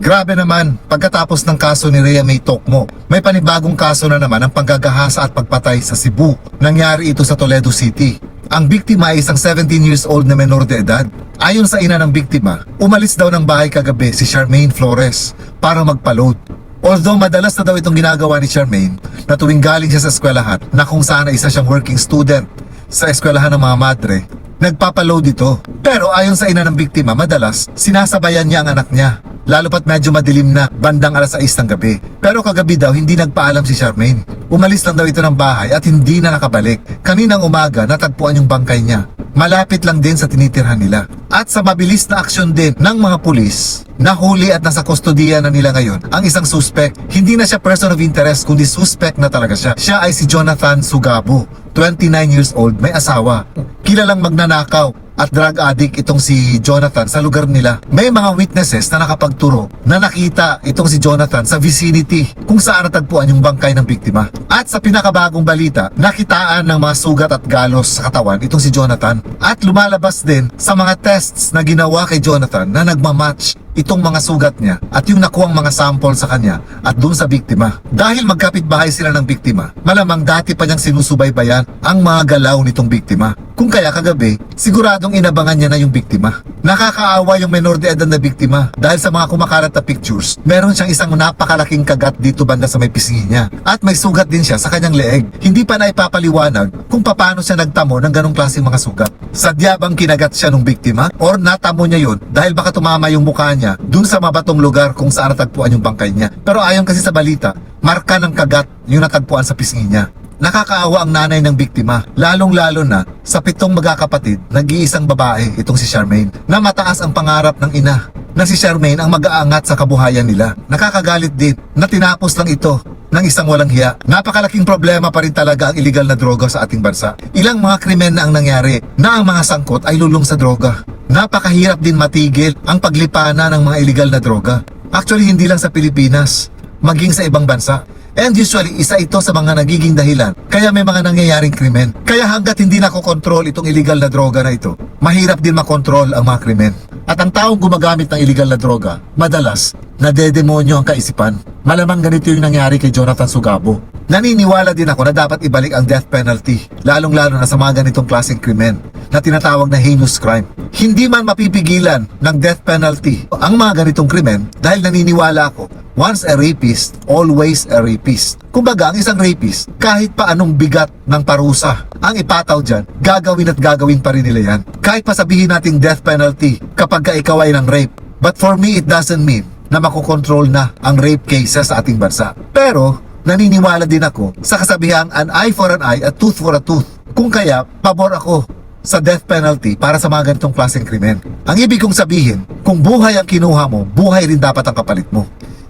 Grabe naman, pagkatapos ng kaso ni Rhea May Tokmo, may panibagong kaso na naman ang panggagahasa at pagpatay sa Cebu. Nangyari ito sa Toledo City. Ang biktima ay isang 17 years old na menor de edad. Ayon sa ina ng biktima, umalis daw ng bahay kagabi si Charmaine Flores para magpa-load. Although madalas na daw itong ginagawa ni Charmaine na tuwing galing siya sa eskwelahan na kung saan isa siyang working student sa eskwelahan ng mga madre, nagpapaload ito. Pero ayon sa ina ng biktima, madalas sinasabayan niya ang anak niya. Lalo pat medyo madilim na, bandang alas 6 ng gabi. Pero kagabi daw hindi nagpaalam si Charmaine. Umalis lang daw ito ng bahay at hindi na nakabalik. Kaninang umaga natagpuan yung bangkay niya. Malapit lang din sa tinitirhan nila. At sa mabilis na aksyon din ng mga pulis, nahuli at nasa kustodiya na nila ngayon ang isang suspect. Hindi na siya person of interest kundi suspect na talaga siya. Siya ay si Jonathan Sugabo, 29 years old, may asawa. Kilalang magnanakaw at drug addict itong si Jonathan sa lugar nila. May mga witnesses na nakapagturo na nakita itong si Jonathan sa vicinity kung saan natagpuan yung bangkay ng biktima. At sa pinakabagong balita, nakitaan ng mga sugat at galos sa katawan itong si Jonathan at lumalabas din sa mga tests na ginawa kay Jonathan na nagmamatch itong mga sugat niya at yung nakuwang mga sample sa kanya at dun sa biktima. Dahil magkapit bahay sila ng biktima, malamang dati pa niyang sinusubaybayan ang mga galaw nitong biktima. Kung kaya kagabi, siguradong inabangan niya na yung biktima. Nakakaawa yung menor de edad na biktima dahil sa mga kumakalat na pictures, meron siyang isang napakalaking kagat dito banda sa may pisngi niya. At may sugat din siya sa kanyang leeg. Hindi pa na ipapaliwanag kung paano siya nagtamo ng ganong klaseng mga sugat. Sadya bang kinagat siya ng biktima? Or natamo niya yun dahil baka tumama yung mukha niya dun sa mabatong lugar kung saan natagpuan yung bangkay niya. Pero ayon kasi sa balita, marka ng kagat yung natagpuan sa pisngi niya. Nakakaawa ang nanay ng biktima, lalong-lalo na sa pitong magkakapatid, nag-iisang babae itong si Charmaine, na mataas ang pangarap ng ina, na si Charmaine ang mag-aangat sa kabuhayan nila. Nakakagalit din na tinapos lang ito ng isang walang hiya. Napakalaking problema pa rin talaga ang illegal na droga sa ating bansa. Ilang mga krimen na ang nangyari na ang mga sangkot ay lulong sa droga. Napakahirap din matigil ang paglipana ng mga illegal na droga. Actually, hindi lang sa Pilipinas, maging sa ibang bansa. And usually, isa ito sa mga nagiging dahilan kaya may mga nangyayaring krimen. Kaya hanggat hindi nakokontrol itong illegal na droga na ito, mahirap din makontrol ang mga krimen. At ang taong gumagamit ng illegal na droga, madalas, nadedemonyo ang kaisipan. Malamang ganito yung nangyari kay Jonathan Sugabo. Naniniwala din ako na dapat ibalik ang death penalty, lalong-lalo na sa mga ganitong klaseng krimen na tinatawag na heinous crime. Hindi man mapipigilan ng death penalty ang mga ganitong krimen dahil naniniwala ako, once a rapist, always a rapist. Kumbaga, ang isang rapist, kahit pa anong bigat ng parusa ang ipataw dyan, gagawin at gagawin pa rin nila yan. Kahit pa sabihin nating death penalty kapag ka ikaw ay ng rape. But for me, it doesn't mean na makokontrol na ang rape cases sa ating bansa. Pero, naniniwala din ako sa kasabihang an eye for an eye, a tooth for a tooth. Kung kaya, pabor ako sa death penalty para sa mga ganitong klaseng krimen. Ang ibig kong sabihin, kung buhay ang kinuha mo, buhay rin dapat ang kapalit mo.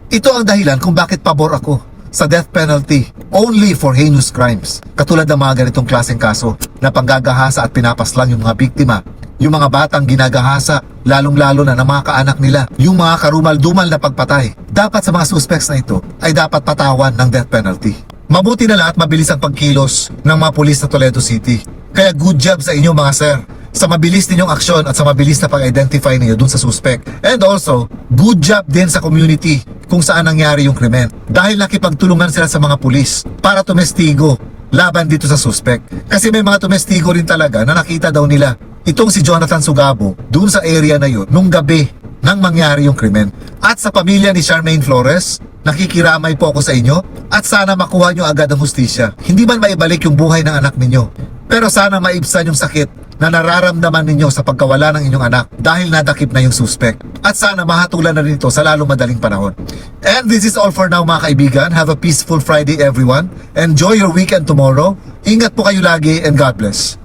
Ito ang dahilan kung bakit pabor ako sa death penalty only for heinous crimes. Katulad ng mga ganitong klaseng kaso na panggagahasa at pinapaslang yung mga biktima, yung mga batang ginagahasa, lalong-lalo na ng mga kaanak nila, yung mga karumal-dumal na pagpatay. Dapat sa mga suspects na ito ay dapat patawan ng death penalty. Mabuti na lahat mabilis ang pagkilos ng mga pulis sa Toledo City. Kaya good job sa inyo mga sir sa mabilis ninyong aksyon at sa mabilis na pag-identify ninyo dun sa suspect. And also, good job din sa community kung saan nangyari yung krimen. Dahil nakipagtulungan sila sa mga pulis para tumestigo laban dito sa suspect. Kasi may mga tumestigo rin talaga na nakita daw nila itong si Jonathan Sugabo dun sa area na yun nung gabi nang mangyari yung krimen. At sa pamilya ni Charmaine Flores, nakikiramay po ako sa inyo at sana makuha nyo agad ang hustisya. Hindi man maibalik yung buhay ng anak ninyo, pero sana maibsan yung sakit na nararamdaman ninyo sa pagkawala ng inyong anak dahil nadakip na yung suspect. At sana mahatulan na rin ito sa lalong madaling panahon. And this is all for now mga kaibigan. Have a peaceful Friday everyone. Enjoy your weekend tomorrow. Ingat po kayo lagi and God bless.